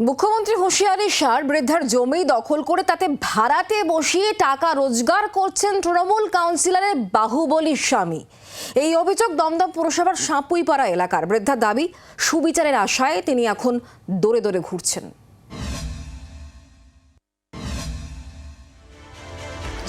মুখ্যমন্ত্রী হুঁশিয়ারি, সার বৃদ্ধার জমি দখল করে তাতে ভাড়াতে বসিয়ে টাকা রোজগার করছেন তৃণমূল কাউন্সিলরের বাহুবলী স্বামী। এই অভিযোগ দমদম পুরসভার সাঁপুইপাড়া এলাকার। বৃদ্ধার দাবি, সুবিচারের আশায় তিনি এখন দৌড়ে দৌড়ে ঘুরছেন।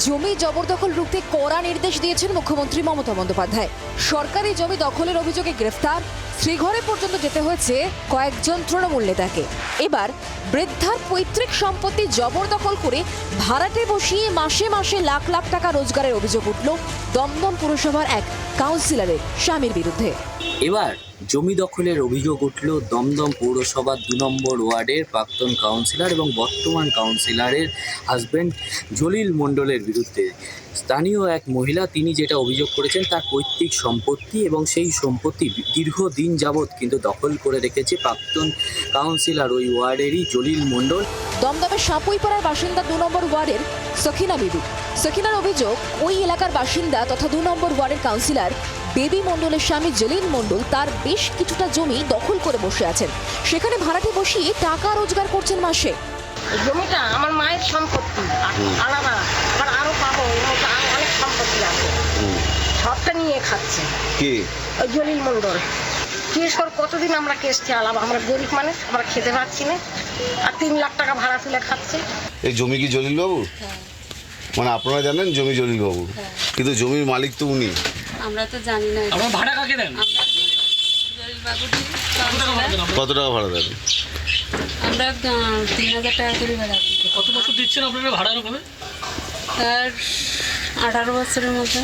জমি জবরদখল রুখতে কড়া নির্দেশ দিয়েছেন মুখ্যমন্ত্রী মমতা বন্দ্যোপাধ্যায়। সরকারি জমি দখলের অভিযোগে গ্রেফতার, শ্রীঘরে পর্যন্ত যেতে হয়েছে কয়েকজন তৃণমূল নেতাকে। এবার বৃদ্ধার পৈতৃক সম্পত্তি জবরদখল করে ভাড়াটে বসিয়ে মাসে মাসে লাখ লাখ টাকা রোজগারের অভিযোগ উঠল দমদম পুরসভার এক কাউন্সিলরের স্বামীর বিরুদ্ধে। এবার জমি দখলের অভিযোগ উঠল দমদম পৌরসভার দু নম্বর ওয়ার্ডের প্রাক্তন কাউন্সিলর এবং বর্তমান কাউন্সিলরের হাজবেন্ড জলিল মণ্ডলের বিরুদ্ধে। স্থানীয় এক মহিলা তিনি যেটা অভিযোগ করেছেন তার পৈতৃক সম্পত্তি এবং সেই সম্পত্তি দীর্ঘদিন যাবৎ কিন্তু দখল করে রেখেছে প্রাক্তন কাউন্সিলর ওই ওয়ার্ডেরই জলিল মণ্ডল। দমদমের সাপুইপাড়ার বাসিন্দা দু নম্বর ওয়ার্ডের সখিনা বিবি। সখিনার অভিযোগ, ওই এলাকার বাসিন্দা তথা দু নম্বর ওয়ার্ডের কাউন্সিলর বেবি মণ্ডলের স্বামী জলিল মণ্ডল তার বেশ কিছুটা জমি দখল করে বসে আছেন। সেখানে ভাড়াটে বসিয়ে টাকা রোজগার করছেন মাসে। জমিটা আমার মায়ের সম্পত্তি আলাদা। আবার আরও পাবো আরও অনেক সম্পত্তি আছে। সবটা নিয়ে খাচ্ছে। কে? ওই জলিল মণ্ডল। কেস কর কতদিন আমরা কেস চালাবো আমরা গরিব মানুষ আমরা খেতে পাচ্ছি না। আর তিন লাখ টাকা ভাড়া তুলে খাচ্ছে। এই জমি কি জলিল বাবু মানে আপনারা জানেন জমি জলিল বাবু কিন্তু জমির মালিক তো উনি। আমরা তো জানি না। আপনার ভাড়া কাকে দেন? আমরা কত টাকা ভাড়া দেন আমরা তিন হাজার টাকা করে দিই। কত বছর দিচ্ছেন আপনারা ভাড়া এরকমভাবে তার আঠারো বছরের মধ্যে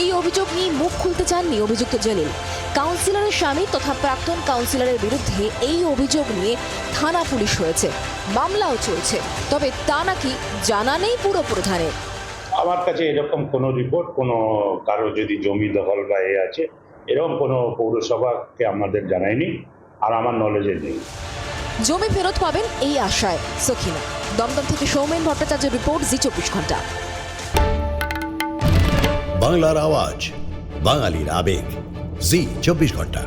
এই অভিযোগ নিয়ে মুখ খুলতে চাননি অভিযুক্ত জলিল। কাউন্সিলরের স্বামী তথা প্রাক্তন কাউন্সিলরের বিরুদ্ধে এই অভিযোগ নিয়ে থানা পুলিশ হয়েছে। মামলাও চলছে। তবে তা নাকি জানা নেই পুরো প্রধানের। আমার কাছে এরকম কোনো রিপোর্ট কোনো কারও যদি জমি দখল বা এ আছে এরকম কোনো পৌরসভাকে আমাদের জানায়নি আর আমার নলেজে নেই। জমি ফেরত পাবেন এই আশায় সখিনা। দমদম থেকে সৌমেন ভট্টাচার্যের রিপোর্ট জি চব্বিশ ঘণ্টা। বাংলার আওয়াজ বাঙালির আবেগ জি চব্বিশ ঘণ্টা।